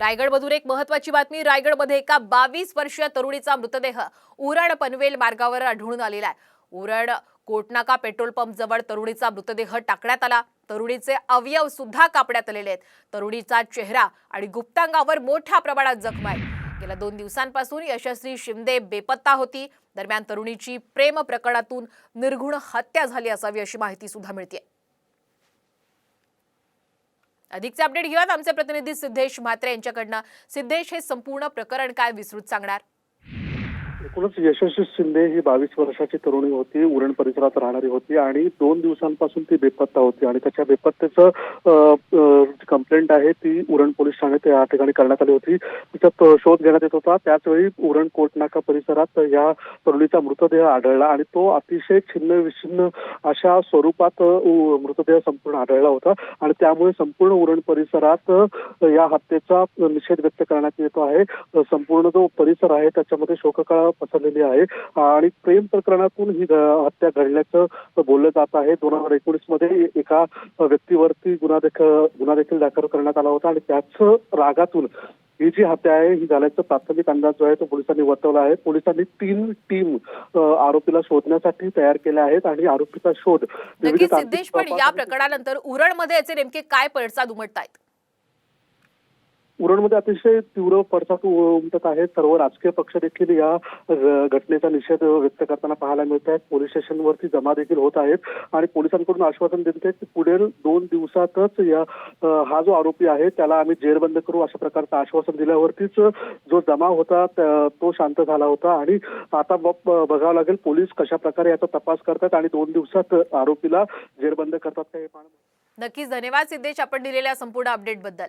रायगडमधून एक महत्वाची बातमी रायगडमध्ये एका बावीस वर्षीय तरुणीचा मृतदेह उरण पनवेल मार्गावर आढळून आलेला आहे. उरण कोटनाका पेट्रोल पंप जवळ तरुणीचा मृतदेह टाकण्यात आला. तरुणीचे अवयव सुद्धा कापण्यात आलेले आहेत. तरुणीचा चेहरा आणि गुप्तांगावर मोठ्या प्रमाणात जखमा आहे. गेल्या दोन दिवसांपासून यशस्वी शिंदे बेपत्ता होती. दरम्यान तरुणीची प्रेम प्रकरणातून निर्घुण हत्या झाली असावी अशी माहिती सुद्धा मिळते अधिकचे अपडेट घेऊयात. आमचे प्रतिनिधी सिद्धेश म्हात्रे यांच्याकडनं. सिद्धेश हे संपूर्ण प्रकरण काय विस्तृत सांगणार? एकूणच यशस्वी शिंदे ही बावीस वर्षाची तरुणी होती उरण परिसरात राहणारी होती आणि दोन दिवसांपासून ती बेपत्ता होती आणि त्याच्या बेपत्तेचं कंप्लेंट आहे ती उरण पोलीस ठाण्यात या ठिकाणी करण्यात आली होती. तिचा शोध घेण्यात येत होता. त्याचवेळी उरण कोटनाका परिसरात या तरुणीचा मृतदेह आढळला आणि तो अतिशय छिन्न विछिन्न अशा स्वरूपात मृतदेह संपूर्ण आढळला होता. आणि त्यामुळे संपूर्ण उरण परिसरात या हत्येचा निषेध व्यक्त करण्यात येतो आहे. संपूर्ण जो परिसर आहे त्याच्यामध्ये शोककळा पसरलेली आहे. आणि प्रेम प्रकरणातून ही हत्या घडल्याचं बोललं जात आहे. दोन हजार एकोणीसमध्ये एका व्यक्तीवरती गुन्हा देखील गुन्हा देखील दाखल करण्यात आला होता आणि त्याच रागातून ही जी हत्या आहे ही झाल्याचा प्राथमिक अंदाज जो आहे तो पोलिसांनी वर्तवला आहे. पोलिसांनी तीन टीम आरोपीला शोधण्यासाठी तयार केल्या आहेत आणि आरोपीचा शोध सिद्धेश पण या प्रकरणानंतर उरणमध्ये याचे नेमके काय पडसाद उमटतायत? उरणमध्ये अतिशय तीव्र पडसाद उमटत आहे. सर्व राजकीय पक्ष देखील या घटनेचा निषेध व्यक्त करताना पाहायला मिळत आहेत. पोलीस स्टेशनवरती जमा देखील होत आहेत. आणि पोलिसांकडून आश्वासन देत आहेत की पुढील दोन दिवसातच या हा जो आरोपी आहे त्याला आम्ही जेरबंद करू अशा प्रकारचं आश्वासन दिल्यावरतीच जो जमा होता तो शांत झाला होता. आणि आता बघावं लागेल पोलीस कशा प्रकारे याचा तपास करतात आणि दोन दिवसात आरोपीला जेरबंद करतात का हे पाहणं. नक्कीच. धन्यवाद सिद्धेश. आपण दिलेल्या संपूर्ण अपडेटबद्दल.